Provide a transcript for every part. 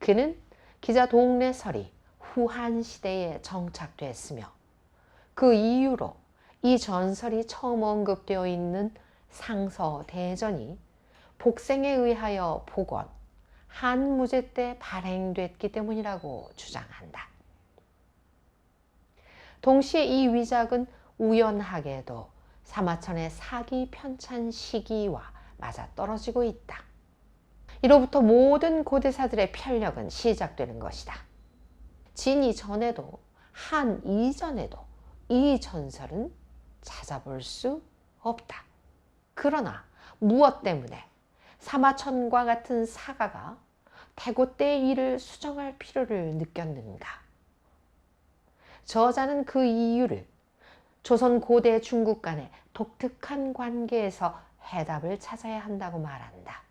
그는 기자 동래설이 후한 시대에 정착됐으며 그 이후로 이 전설이 처음 언급되어 있는 상서 대전이 복생에 의하여 복원, 한무제 때 발행됐기 때문이라고 주장한다. 동시에 이 위작은 우연하게도 사마천의 사기 편찬 시기와 맞아 떨어지고 있다. 이로부터 모든 고대사들의 편력은 시작되는 것이다. 진 이전에도 한 이전에도 이 전설은 찾아볼 수 없다. 그러나 무엇 때문에 사마천과 같은 사가가 태고 때의 일을 수정할 필요를 느꼈는가? 저자는 그 이유를 조선 고대 중국 간의 독특한 관계에서 해답을 찾아야 한다고 말한다.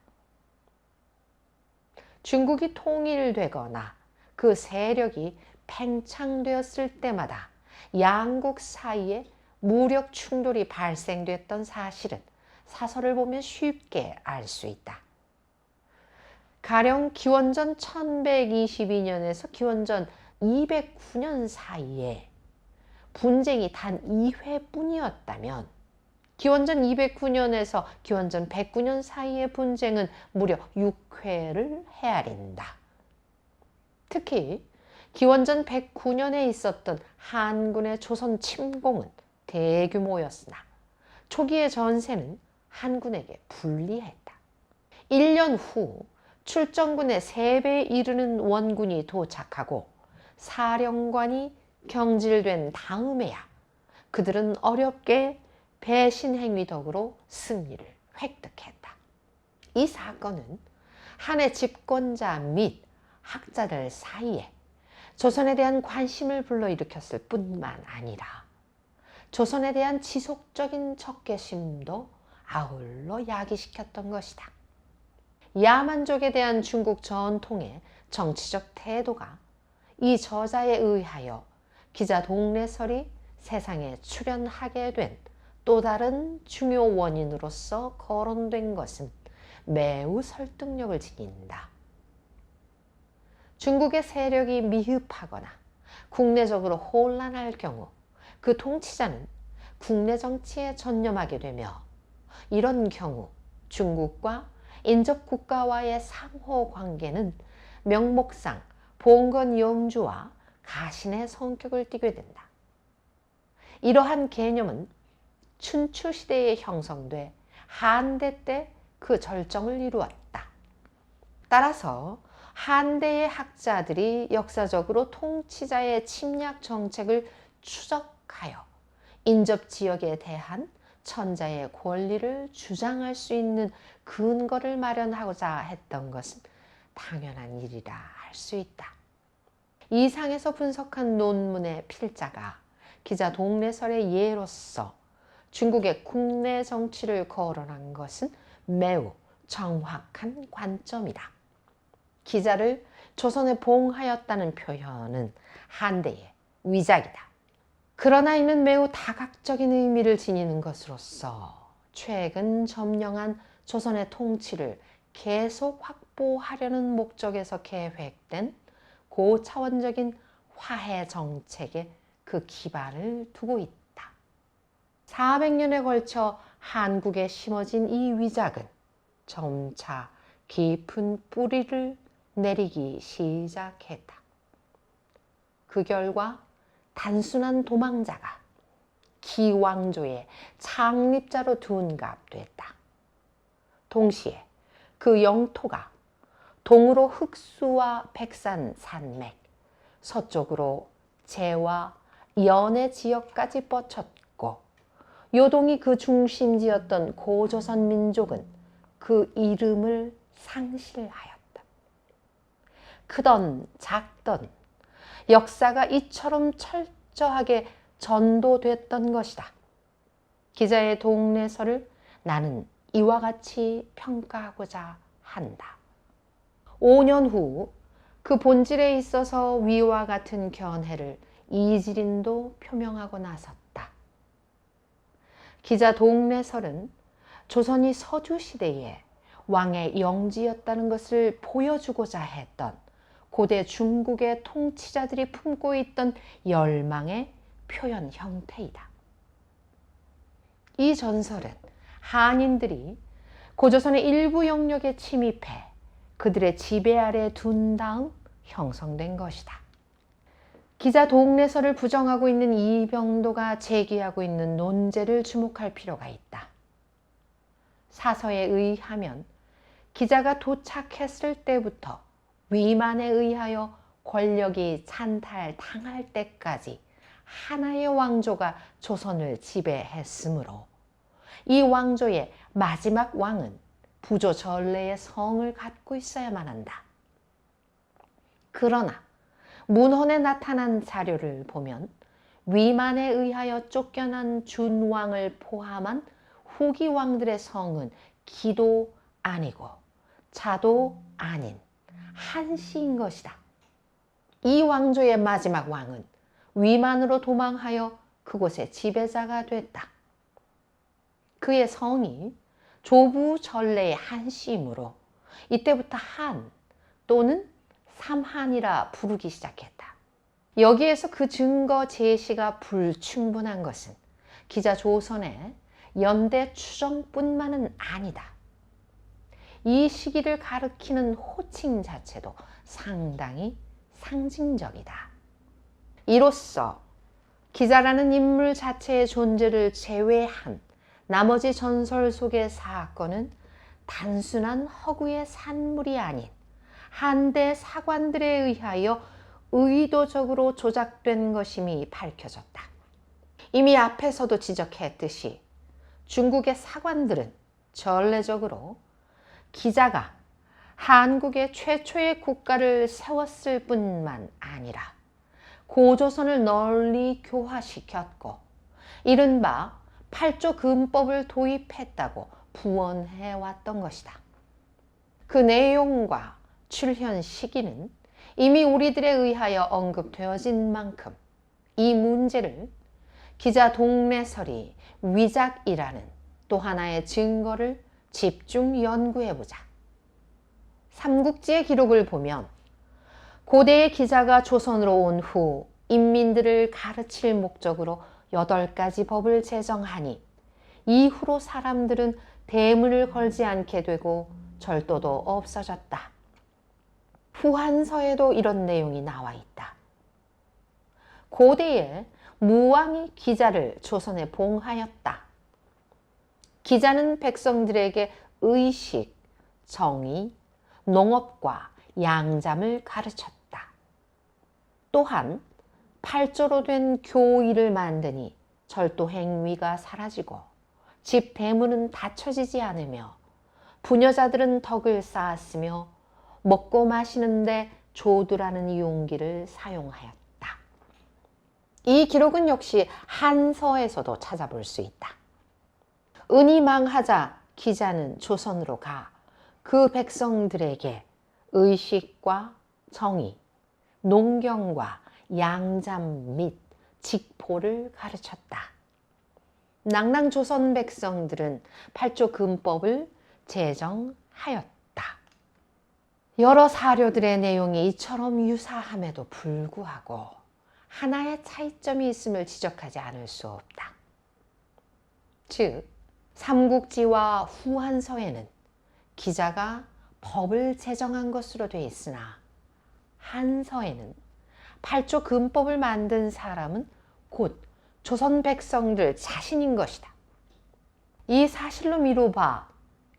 중국이 통일되거나 그 세력이 팽창되었을 때마다 양국 사이에 무력 충돌이 발생됐던 사실은 사설을 보면 쉽게 알 수 있다. 가령 기원전 1122년에서 기원전 209년 사이에 분쟁이 단 2회뿐이었다면 기원전 209년에서 기원전 109년 사이의 분쟁은 무려 6회를 헤아린다. 특히 기원전 109년에 있었던 한군의 조선 침공은 대규모였으나 초기의 전세는 한군에게 불리했다. 1년 후 출정군의 3배에 이르는 원군이 도착하고 사령관이 경질된 다음에야 그들은 어렵게 배신 행위 덕으로 승리를 획득했다. 이 사건은 한해 집권자 및 학자들 사이에 조선에 대한 관심을 불러일으켰을 뿐만 아니라 조선에 대한 지속적인 적개심도 아울러 야기시켰던 것이다. 야만족에 대한 중국 전통의 정치적 태도가 이 저자에 의하여 기자 동래설이 세상에 출현하게 된 또 다른 중요 원인으로서 거론된 것은 매우 설득력을 지닌다. 중국의 세력이 미흡하거나 국내적으로 혼란할 경우 그 통치자는 국내 정치에 전념하게 되며 이런 경우 중국과 인접 국가와의 상호 관계는 명목상 봉건 영주와 가신의 성격을 띠게 된다. 이러한 개념은 춘추 시대에 형성돼 한대 때 그 절정을 이루었다. 따라서 한대의 학자들이 역사적으로 통치자의 침략 정책을 추적하여 인접 지역에 대한 천자의 권리를 주장할 수 있는 근거를 마련하고자 했던 것은 당연한 일이라 할 수 있다. 이상에서 분석한 논문의 필자가 기자 동래설의 예로서 중국의 국내 정치를 거론한 것은 매우 정확한 관점이다. 기자를 조선에 봉하였다는 표현은 한대의 위작이다. 그러나 이는 매우 다각적인 의미를 지니는 것으로서 최근 점령한 조선의 통치를 계속 확보하려는 목적에서 계획된 고차원적인 화해 정책에 그 기반을 두고 있다. 400년에 걸쳐 한국에 심어진 이 위작은 점차 깊은 뿌리를 내리기 시작했다. 그 결과 단순한 도망자가 기왕조의 창립자로 둔갑됐다. 동시에 그 영토가 동으로 흑수와 백산 산맥, 서쪽으로 제와 연해 지역까지 뻗쳤고 요동이 그 중심지였던 고조선 민족은 그 이름을 상실하였다. 크던 작던 역사가 이처럼 철저하게 전도됐던 것이다. 기자의 동네설을 나는 이와 같이 평가하고자 한다. 5년 후 그 본질에 있어서 위와 같은 견해를 이지린도 표명하고 나섰다. 기자 동래설은 조선이 서주 시대에 왕의 영지였다는 것을 보여주고자 했던 고대 중국의 통치자들이 품고 있던 열망의 표현 형태이다. 이 전설은 한인들이 고조선의 일부 영역에 침입해 그들의 지배 아래 둔 다음 형성된 것이다. 기자 동래설을 부정하고 있는 이병도가 제기하고 있는 논제를 주목할 필요가 있다. 사서에 의하면 기자가 도착했을 때부터 위만에 의하여 권력이 찬탈당할 때까지 하나의 왕조가 조선을 지배했으므로 이 왕조의 마지막 왕은 부조 전래의 성을 갖고 있어야만 한다. 그러나 문헌에 나타난 자료를 보면 위만에 의하여 쫓겨난 준왕을 포함한 후기 왕들의 성은 기도 아니고 자도 아닌 한시인 것이다. 이 왕조의 마지막 왕은 위만으로 도망하여 그곳의 지배자가 됐다. 그의 성이 조부 전래의 한시이므로 이때부터 한 또는 삼한이라 부르기 시작했다. 여기에서 그 증거 제시가 불충분한 것은 기자 조선의 연대 추정뿐만은 아니다. 이 시기를 가리키는 호칭 자체도 상당히 상징적이다. 이로써 기자라는 인물 자체의 존재를 제외한 나머지 전설 속의 사건은 단순한 허구의 산물이 아닌 한대 사관들에 의하여 의도적으로 조작된 것임이 밝혀졌다. 이미 앞에서도 지적했듯이 중국의 사관들은 전례적으로 기자가 한국의 최초의 국가를 세웠을 뿐만 아니라 고조선을 널리 교화시켰고 이른바 팔조 금법을 도입했다고 부언해 왔던 것이다. 그 내용과 출현 시기는 이미 우리들에 의하여 언급되어진 만큼 이 문제를 기자 동래설이 위작이라는 또 하나의 증거를 집중 연구해 보자. 삼국지의 기록을 보면 고대의 기자가 조선으로 온 후 인민들을 가르칠 목적으로 여덟 가지 법을 제정하니 이후로 사람들은 대문을 걸지 않게 되고 절도도 없어졌다. 후한서에도 이런 내용이 나와 있다. 고대에 무왕이 기자를 조선에 봉하였다. 기자는 백성들에게 의식, 정의, 농업과 양잠을 가르쳤다. 또한 팔조로 된 교의를 만드니 절도 행위가 사라지고 집 대문은 닫혀지지 않으며 부녀자들은 덕을 쌓았으며 먹고 마시는데 조두라는 용기를 사용하였다. 이 기록은 역시 한서에서도 찾아볼 수 있다. 은이 망하자 기자는 조선으로 가 그 백성들에게 의식과 정의, 농경과 양잠 및 직포를 가르쳤다. 낭낭조선 백성들은 팔조 금법을 제정하였다. 여러 사료들의 내용이 이처럼 유사함에도 불구하고 하나의 차이점이 있음을 지적하지 않을 수 없다. 즉, 삼국지와 후한서에는 기자가 법을 제정한 것으로 되어 있으나 한서에는 팔조 금법을 만든 사람은 곧 조선 백성들 자신인 것이다. 이 사실로 미루봐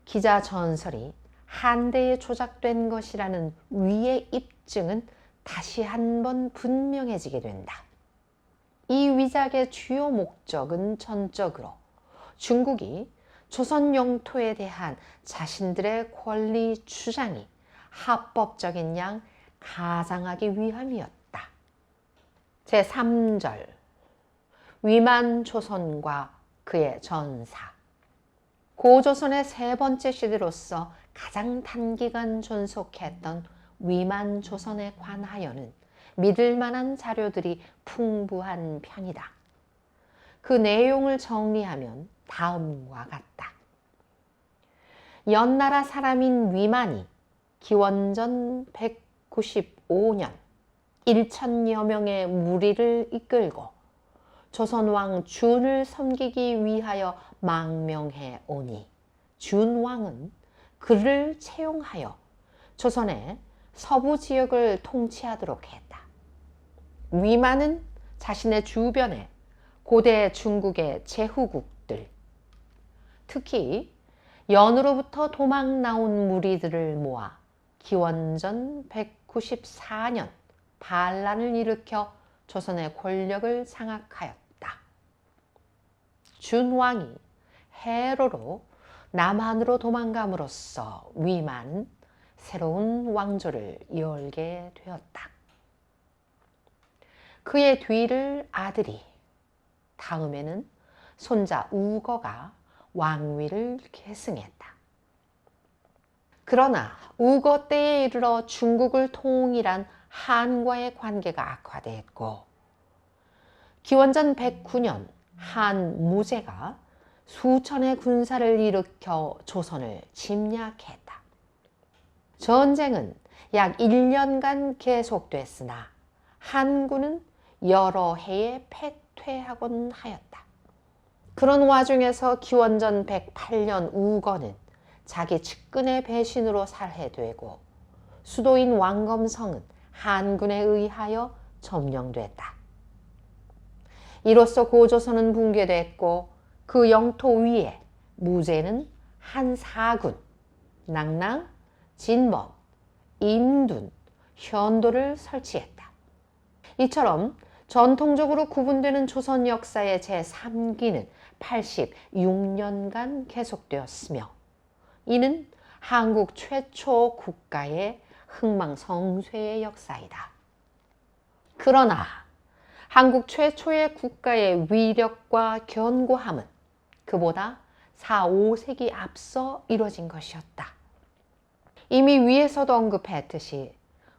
기자 전설이 한대에 조작된 것이라는 위의 입증은 다시 한 번 분명해지게 된다. 이 위작의 주요 목적은 전적으로 중국이 조선 영토에 대한 자신들의 권리 주장이 합법적인 양 가장하기 위함이었다. 제3절 위만 조선과 그의 전사 고조선의 세 번째 시대로서 가장 단기간 존속했던 위만 조선에 관하여는 믿을 만한 자료들이 풍부한 편이다. 그 내용을 정리하면 다음과 같다. 연나라 사람인 위만이 기원전 195년 1천여 명의 무리를 이끌고 조선왕 준을 섬기기 위하여 망명해 오니 준왕은 그를 채용하여 조선의 서부 지역을 통치하도록 했다. 위만은 자신의 주변에 고대 중국의 제후국들, 특히 연으로부터 도망 나온 무리들을 모아 기원전 194년 반란을 일으켜 조선의 권력을 장악하였다. 준왕이 해로로 남한으로 도망감으로써 위만 새로운 왕조를 열게 되었다. 그의 뒤를 아들이 다음에는 손자 우거가 왕위를 계승했다. 그러나 우거 때에 이르러 중국을 통일한 한과의 관계가 악화됐고 기원전 109년 한 무제가 수천의 군사를 일으켜 조선을 침략했다. 전쟁은 약 1년간 계속됐으나 한군은 여러 해에 패퇴하곤 하였다. 그런 와중에서 기원전 108년 우거는 자기 측근의 배신으로 살해되고 수도인 왕검성은 한군에 의하여 점령됐다. 이로써 고조선은 붕괴됐고 그 영토 위에 무제는 한 사군, 낭랑, 진범, 임둔, 현도를 설치했다. 이처럼 전통적으로 구분되는 조선 역사의 제3기는 86년간 계속되었으며 이는 한국 최초 국가의 흥망성쇠의 역사이다. 그러나 한국 최초의 국가의 위력과 견고함은 그보다 4, 5세기 앞서 이루어진 것이었다. 이미 위에서도 언급했듯이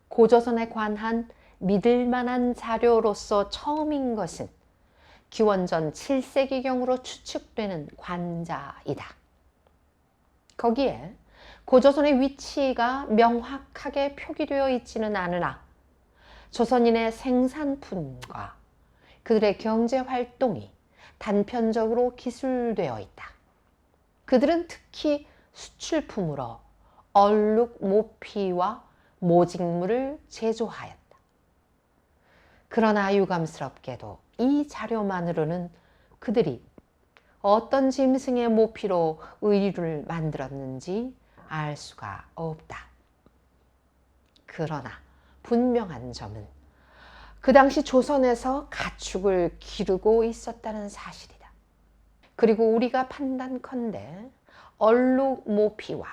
고조선에 관한 믿을 만한 자료로서 처음인 것은 기원전 7세기경으로 추측되는 관자이다. 거기에 고조선의 위치가 명확하게 표기되어 있지는 않으나 조선인의 생산품과 그들의 경제 활동이 단편적으로 기술되어 있다. 그들은 특히 수출품으로 얼룩 모피와 모직물을 제조하였다. 그러나 유감스럽게도 이 자료만으로는 그들이 어떤 짐승의 모피로 의류를 만들었는지 알 수가 없다. 그러나 분명한 점은 그 당시 조선에서 가축을 기르고 있었다는 사실이다. 그리고 우리가 판단컨대 얼룩 모피와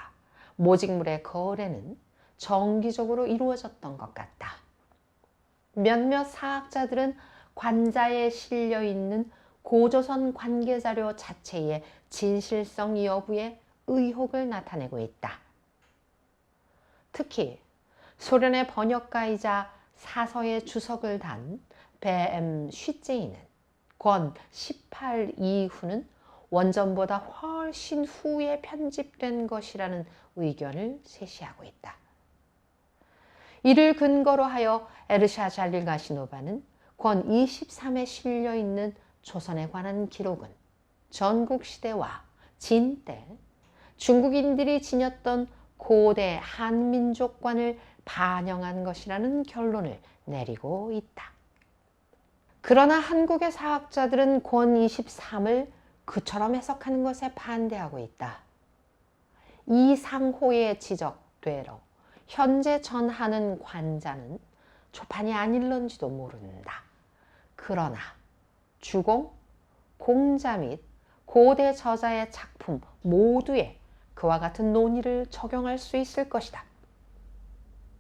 모직물의 거래는 정기적으로 이루어졌던 것 같다. 몇몇 사학자들은 관자에 실려 있는 고조선 관계자료 자체의 진실성 여부에 의혹을 나타내고 있다. 특히 소련의 번역가이자 사서의 주석을 단 배엠 쉬제이는 권 18 이후는 원전보다 훨씬 후에 편집된 것이라는 의견을 제시하고 있다. 이를 근거로 하여 에르샤 잘릴 가시노바는 권 23에 실려 있는 조선에 관한 기록은 전국 시대와 진때 중국인들이 지녔던 고대 한민족관을 반영한 것이라는 결론을 내리고 있다. 그러나 한국의 사학자들은 권 23을 그처럼 해석하는 것에 반대하고 있다. 이 상호의 지적대로 현재 전하는 관자는 초판이 아닐런지도 모른다. 그러나 주공, 공자 및 고대 저자의 작품 모두에 그와 같은 논의를 적용할 수 있을 것이다.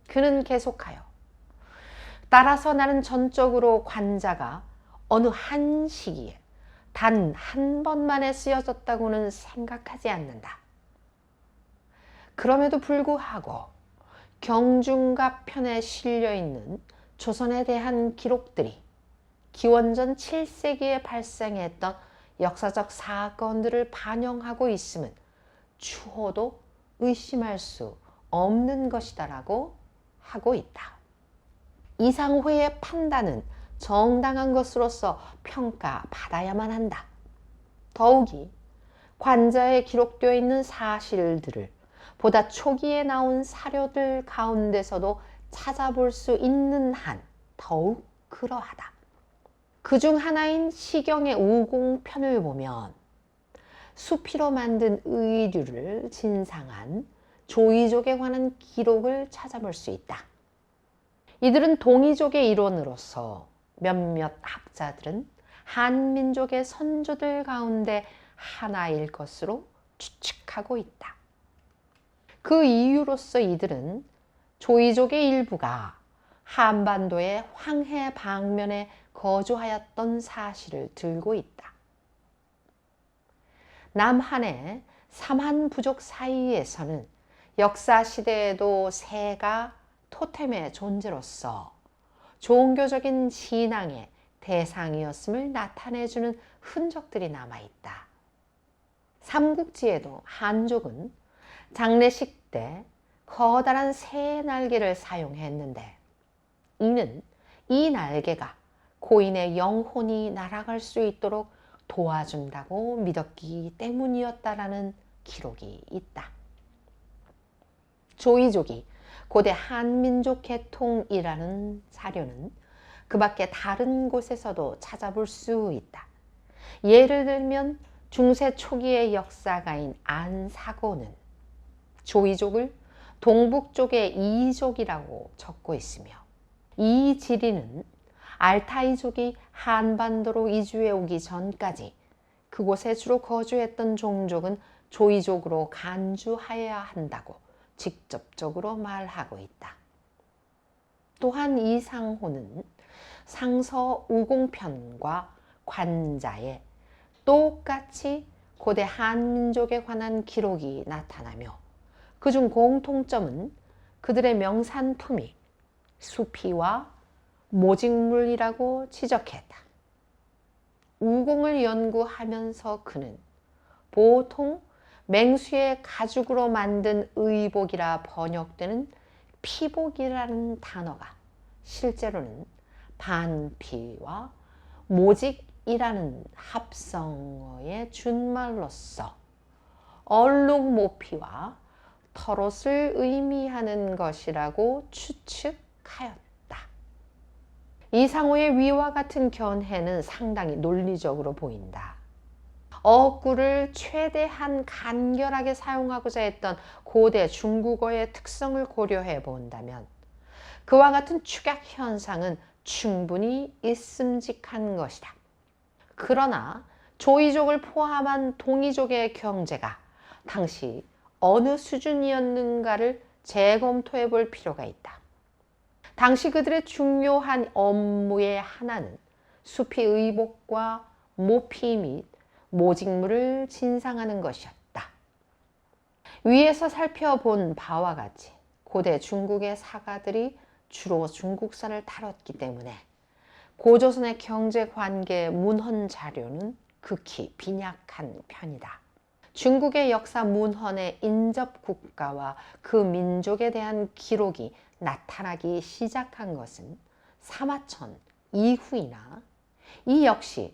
그는 계속하여 따라서 나는 전적으로 관자가 어느 한 시기에 단 한 번만에 쓰여졌다고는 생각하지 않는다. 그럼에도 불구하고 경중갑 편에 실려 있는 조선에 대한 기록들이 기원전 7세기에 발생했던 역사적 사건들을 반영하고 있음은 추호도 의심할 수 없는 것이다라고 하고 있다. 이상호의 판단은 정당한 것으로서 평가받아야만 한다. 더욱이 관자에 기록되어 있는 사실들을 보다 초기에 나온 사료들 가운데서도 찾아볼 수 있는 한 더욱 그러하다. 그 중 하나인 시경의 우공편을 보면 수피로 만든 의류를 진상한 조이족에 관한 기록을 찾아볼 수 있다. 이들은 동이족의 일원으로서 몇몇 학자들은 한민족의 선조들 가운데 하나일 것으로 추측하고 있다. 그 이유로서 이들은 조이족의 일부가 한반도의 황해 방면에 거주하였던 사실을 들고 있다. 남한의 삼한 부족 사이에서는 역사 시대에도 새가 토템의 존재로서 종교적인 신앙의 대상이었음을 나타내주는 흔적들이 남아있다. 삼국지에도 한족은 장례식 때 커다란 새 날개를 사용했는데 이는 이 날개가 고인의 영혼이 날아갈 수 있도록 도와준다고 믿었기 때문이었다라는 기록이 있다. 조이족이 고대 한민족 계통이라는 사료는 그 밖에 다른 곳에서도 찾아볼 수 있다. 예를 들면 중세 초기의 역사가인 안사고는 조이족을 동북 쪽의 이족이라고 적고 있으며 이지리는 알타이족이 한반도로 이주해 오기 전까지 그곳에 주로 거주했던 종족은 조이족으로 간주하여야 한다고 직접적으로 말하고 있다. 또한 이 상호는 상서 우공편과 관자에 똑같이 고대 한민족에 관한 기록이 나타나며 그중 공통점은 그들의 명산 품이 수피와 모직물이라고 지적했다. 우공을 연구하면서 그는 보통 맹수의 가죽으로 만든 의복이라 번역되는 피복이라는 단어가 실제로는 반피와 모직이라는 합성어의 준말로서 얼룩모피와 털옷을 의미하는 것이라고 추측하였다. 이상호의 위와 같은 견해는 상당히 논리적으로 보인다. 어구를 최대한 간결하게 사용하고자 했던 고대 중국어의 특성을 고려해 본다면 그와 같은 축약 현상은 충분히 있음직한 것이다. 그러나 조이족을 포함한 동이족의 경제가 당시 어느 수준이었는가를 재검토해 볼 필요가 있다. 당시 그들의 중요한 업무의 하나는 수피 의복과 모피 및 모직물을 진상하는 것이었다. 위에서 살펴본 바와 같이 고대 중국의 사가들이 주로 중국산을 다뤘기 때문에 고조선의 경제 관계 문헌 자료는 극히 빈약한 편이다. 중국의 역사 문헌의 인접 국가와 그 민족에 대한 기록이 나타나기 시작한 것은 사마천 이후이나 이 역시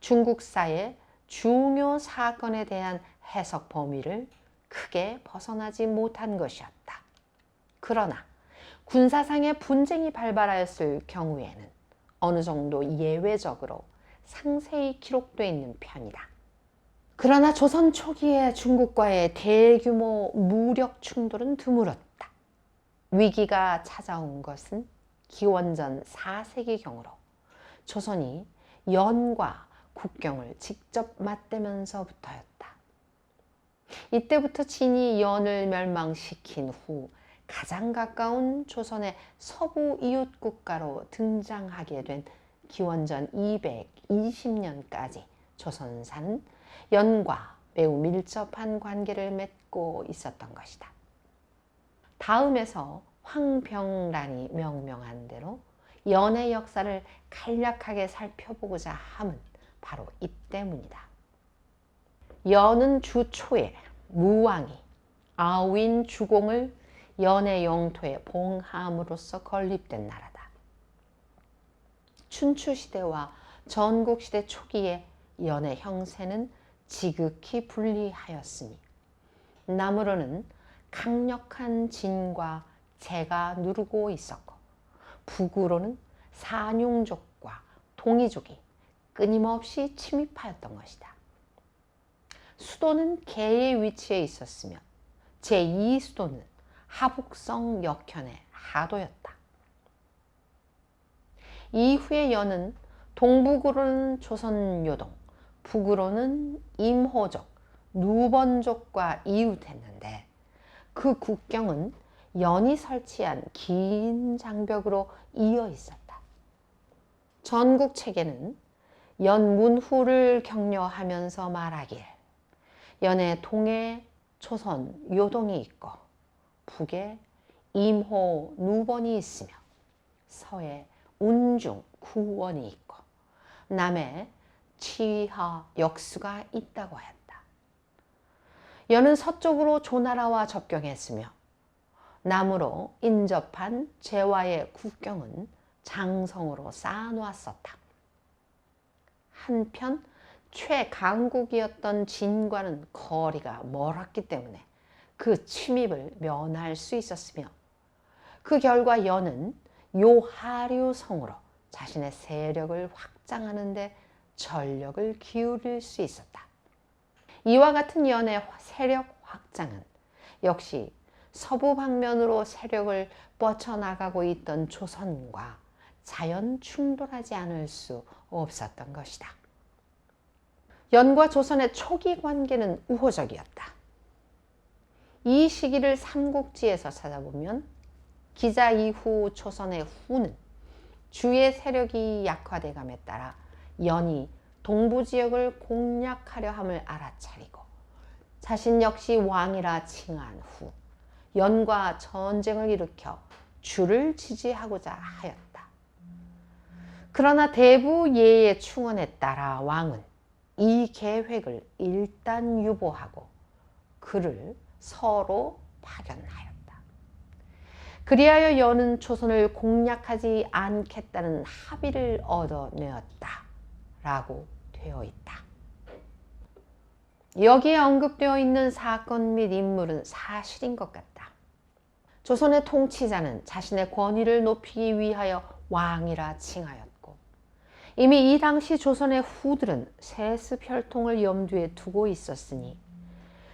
중국사의 중요 사건에 대한 해석 범위를 크게 벗어나지 못한 것이었다. 그러나 군사상의 분쟁이 발발하였을 경우에는 어느 정도 예외적으로 상세히 기록되어 있는 편이다. 그러나 조선 초기에 중국과의 대규모 무력 충돌은 드물었다. 위기가 찾아온 것은 기원전 4세기경으로 조선이 연과 국경을 직접 맞대면서부터였다. 이때부터 진이 연을 멸망시킨 후 가장 가까운 조선의 서부 이웃 국가로 등장하게 된 기원전 220년까지 조선사는 연과 매우 밀접한 관계를 맺고 있었던 것이다. 다음에서 황병란이 명명한 대로 연의 역사를 간략하게 살펴보고자 함은 바로 이 때문이다. 연은 주 초에 무왕이 아우인 주공을 연의 영토의 봉함으로서 건립된 나라다. 춘추 시대와 전국 시대 초기에 연의 형세는 지극히 불리하였으니 남으로는 강력한 진과 재가 누르고 있었고 북으로는 산용족과 동이족이 끊임없이 침입하였던 것이다. 수도는 개의 위치에 있었으며 제2 수도는 하북성 역현의 하도였다. 이후의 연은 동북으로는 조선요동, 북으로는 임호족, 누번족과 이웃했는데 그 국경은 연이 설치한 긴 장벽으로 이어 있었다. 전국 책에는 연문후를 격려하면서 말하길 연의 동해 조선 요동이 있고 북에 임호 누번이 있으며 서에 운중 구원이 있고 남에 치하 역수가 있다고 하였다. 연은 서쪽으로 조나라와 접경했으며 남으로 인접한 제와의 국경은 장성으로 쌓아놓았었다. 한편 최강국이었던 진과는 거리가 멀었기 때문에 그 침입을 면할 수 있었으며 그 결과 연은 요하류 성으로 자신의 세력을 확장하는 데 전력을 기울일 수 있었다. 이와 같은 연의 세력 확장은 역시 서부 방면으로 세력을 뻗쳐나가고 있던 조선과 자연 충돌하지 않을 수 없었던 것이다. 연과 조선의 초기 관계는 우호적이었다. 이 시기를 삼국지에서 찾아보면 기자 이후 조선의 후는 주의 세력이 약화돼감에 따라 연이 동부 지역을 공략하려 함을 알아차리고 자신 역시 왕이라 칭한 후 연과 전쟁을 일으켜 주를 지지하고자 하였다. 그러나 대부 예의 충언에 따라 왕은 이 계획을 일단 유보하고 그를 서로 파견하였다. 그리하여 연은 조선을 공략하지 않겠다는 합의를 얻어내었다. 라고 되어 있다. 여기에 언급되어 있는 사건 및 인물은 사실인 것 같다. 조선의 통치자는 자신의 권위를 높이기 위하여 왕이라 칭하였고 이미 이 당시 조선의 후들은 세습 혈통을 염두에 두고 있었으니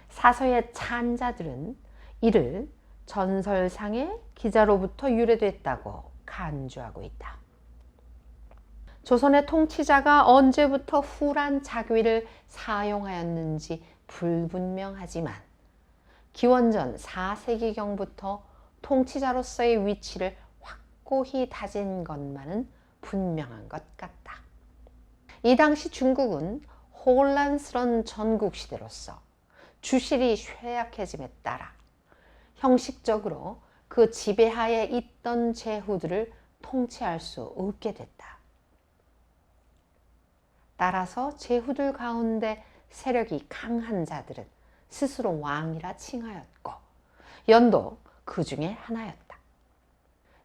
사서의 찬자들은 이를 전설상의 기자로부터 유래됐다고 간주하고 있다. 조선의 통치자가 언제부터 후란 자귀를 사용하였는지 불분명하지만 기원전 4세기경부터 통치자로서의 위치를 확고히 다진 것만은 분명한 것 같다. 이 당시 중국은 혼란스런 전국 시대로서 주실이 쇠약해짐에 따라 형식적으로 그 지배하에 있던 제후들을 통치할 수 없게 됐다. 따라서 제후들 가운데 세력이 강한 자들은 스스로 왕이라 칭하였고 연도 그 중에 하나였다.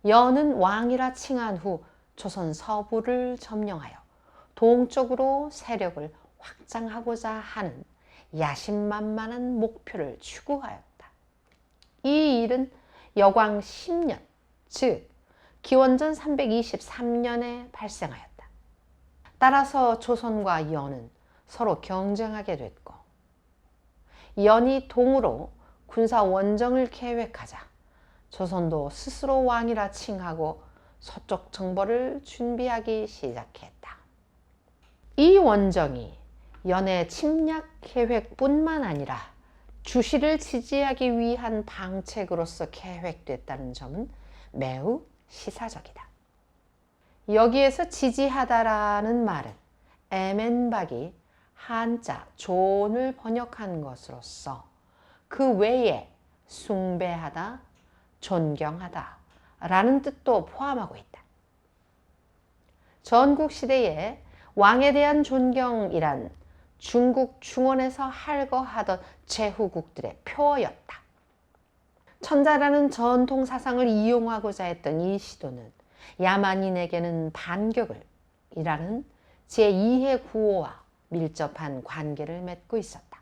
연은 왕이라 칭한 후 조선 서부를 점령하여 동쪽으로 세력을 확장하고자 하는 야심만만한 목표를 추구하였다. 이 일은 여광 10년, 즉 기원전 323년에 발생하였다. 따라서 조선과 연은 서로 경쟁하게 됐고 연이 동으로 군사 원정을 계획하자 조선도 스스로 왕이라 칭하고 서쪽 정벌을 준비하기 시작했다. 이 원정이 연의 침략 계획뿐만 아니라 주시를 지지하기 위한 방책으로서 계획됐다는 점은 매우 시사적이다. 여기에서 지지하다라는 말은 에멘박이 한자 존을 번역한 것으로서 그 외에 숭배하다, 존경하다 라는 뜻도 포함하고 있다. 전국 시대에 왕에 대한 존경이란 중국 중원에서 할거하던 제후국들의 표어였다. 천자라는 전통 사상을 이용하고자 했던 이 시도는 야만인에게는 반격을 이라는 제2의 구호와 밀접한 관계를 맺고 있었다.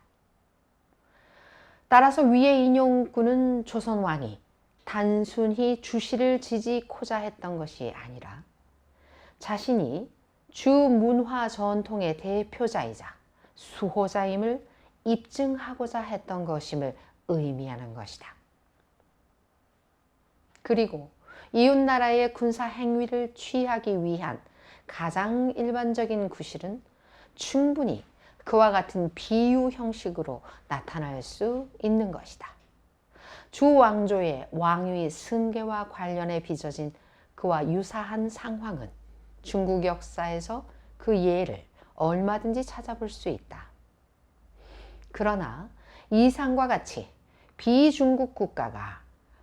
따라서 위의 인용군은 조선 왕이 단순히 주시를 지지코자 했던 것이 아니라 자신이 주 문화 전통의 대표자이자 수호자임을 입증하고자 했던 것임을 의미하는 것이다. 그리고 이웃나라의 군사 행위를 취하기 위한 가장 일반적인 구실은 충분히 그와 같은 비유 형식으로 나타날 수 있는 것이다. 주 왕조의 왕위 승계와 관련해 빚어진 그와 유사한 상황은 중국 역사에서 그 예를 얼마든지 찾아볼 수 있다. 그러나 이상과 같이 비중국 국가가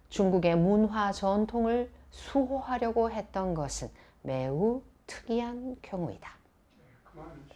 중국의 문화 전통을 수호하려고 했던 것은 매우 특이한 경우이다. 그만하시죠.